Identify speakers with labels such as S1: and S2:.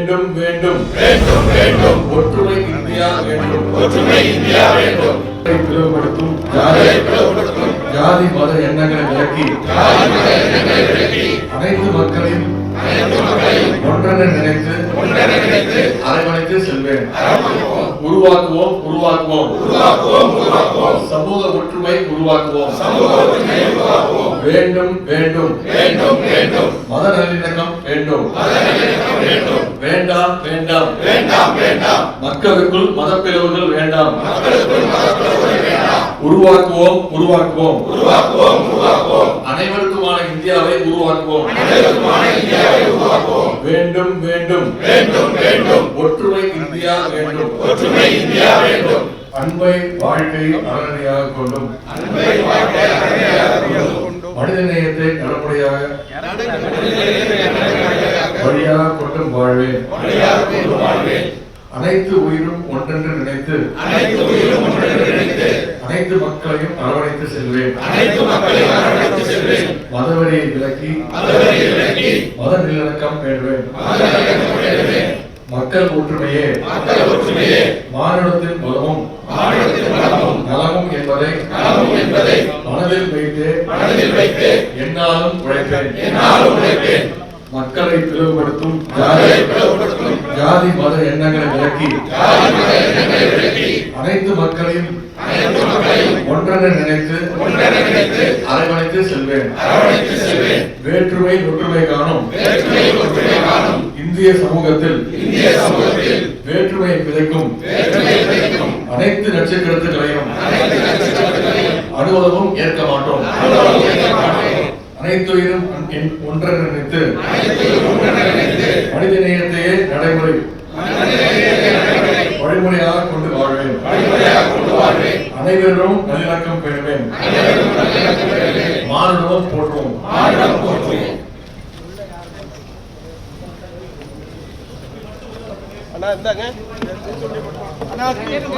S1: வேண்டும் வேண்டும்.
S2: வேண்டும் வேண்டும்.
S1: ஒற்றுமை இந்தியா வேண்டும்.
S2: ஒற்றுமை இந்தியா வேண்டும்.
S1: பிளவுபடுத்தும்?
S2: அதை
S1: ஜாதி
S2: பிளவுபடுத்தும்
S1: ஜாதி மத எண்ணங்களை விலக்கி. அனைத்து மக்களையும் ஒன்றென நினைத்து அரவணைத்து செல்வேன். உருவாக்குவோம் உருவாக்குவோம். சமூக ஒற்றுமை உருவாக்குவோம்.
S2: சமூக ஒற்றுமையை உருவாக்குவோம்.
S1: வேண்டும் வேண்டும்.
S2: வேண்டும் வேண்டும்.
S1: மத நல்லிணக்கம் வேண்டும்.
S2: வேண்டும்.
S1: வேண்டாம் வேண்டாம்.
S2: வேண்டாம் வேண்டாம்.
S1: மக்களுக்குள் மதப்பிளவுகள் வேண்டாம்.
S2: மக்களுக்குள் மதப்பிளவுகள் வேண்டாம்.
S1: உருவாக்குவோம் உருவாக்குவோம்.
S2: உருவாக்குவோம் உருவாக்குவோம்.
S1: அனைவருக்குமான இந்தியாவை உருவாக்குவோம். வேண்டும் வேண்டும்.
S2: வேண்டும் வேண்டும்
S1: ஒற்றுமை இந்தியா வேண்டும்.
S2: ஒற்றுமை இந்தியா வேண்டும்
S1: அன்பை வாழ்க்கை அறநிலையாக கொண்டும்.
S2: அன்பை வாழ்க்கை அறநிலையாக கொண்டும்
S1: மனித நேயத்தை நடைமுறையாக வழியாக கொண்டும்
S2: வழியாக கொண்டு வாழ்வேன்.
S1: அனைத்து உயிரும் ஒன்றென்று நினைத்து
S2: அனைத்து உயிரும் ஒன்றென்று நினைத்து.
S1: அனைத்து மக்களையும் அரவணைத்து செல்வேன்.
S2: அனைத்து மக்களையும் அரவணைத்து செல்வேன்.
S1: மதவெறியை விலக்கி
S2: மதவெறியை விலக்கி
S1: மத நல்லிணக்கம் பேணுவேன்.
S2: மத நல்லிணக்கம் வேண்டுவேன்
S1: மக்கள் ஒற்றுமையே
S2: மக்கள் ஒற்றுமையே
S1: மானுடத்தின் பலமும் நலமும் என்பதை
S2: நலமும் என்பதை
S1: மனதில் வைத்து
S2: மனதில் வைத்து
S1: என்னாலும் உழைப்பேன்.
S2: என்னாலும் உழைப்பேன்.
S1: மக்களை பிளவுபடுத்தும் ஜாதி
S2: பிளவுபடுத்தும்.
S1: ஜாதி மத எண்ணங்களை விலக்கி
S2: ஜாதி மத எண்ணங்களை விலக்கி
S1: அனைத்து மக்களையும் ஒன்றென நினைத்து அரவணைத்து செல்வேன். வேற்றுமை ஒற்றுமை காணும். இந்திய சமூகத்தில்
S2: இந்திய சமூகத்தில்
S1: வேற்றுமை விதைக்கும்
S2: விதைக்கும்
S1: அனைத்து நட்சத்திரத்துகளையும் அனுபவமும் ஏற்க மாட்டோம். அனைத்துயிரும் ஒன்றென நினைத்து மனித நேயத்தையே நடைமுறை. வழிமுறையாக கொண்டு வாழ்வேன். அனைவரும் நல்லிணக்கம் பெறுவேன். மானுடமும் போற்றுவோம்.
S3: அண்ணா இந்தாங்க. அண்ணா கையில்